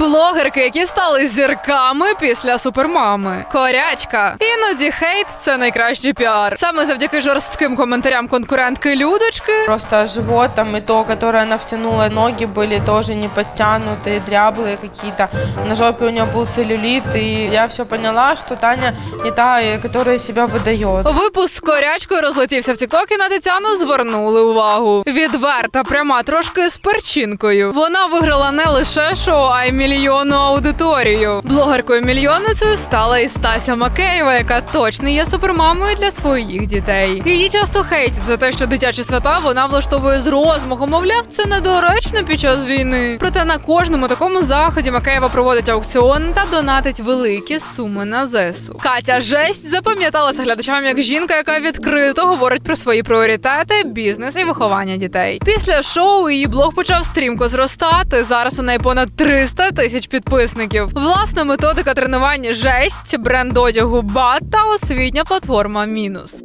Блогерки, які стали зірками після супермами. Корячка. Іноді хейт це найкращий піар. Саме завдяки жорстким коментарям конкурентки Людочки. Просто живот там и то, которое она втянула, ноги были тоже не подтянутые, дряблые какие-то. На жопе у нее был целлюлит, и я все поняла, что Таня не та, э, которая себя выдает. Випуск з корячкою розлетівся в Тікток і на Тетяну звернули увагу. Відверта, пряма, трошки з перчинкою. Вона виграла не лише шоу, а й мільйонну аудиторію. Блогеркою мільйонницею стала і Стася Макеєва, яка точно є супермамою для своїх дітей. Її часто хейтять за те, що дитячі свята вона влаштовує з розмахом. Мовляв, це недоречно під час війни. Проте на кожному такому заході Макеєва проводить аукціон та донатить великі суми на ЗСУ. Катя жесть запам'яталася глядачам як жінка, яка відкрито говорить про свої пріоритети, бізнес і виховання дітей. Після шоу її блог почав стрімко зростати. Зараз у неї понад 300 тисяч підписників. Власна методика тренувань жесть, бренд одягу бат та освітня платформа мінус.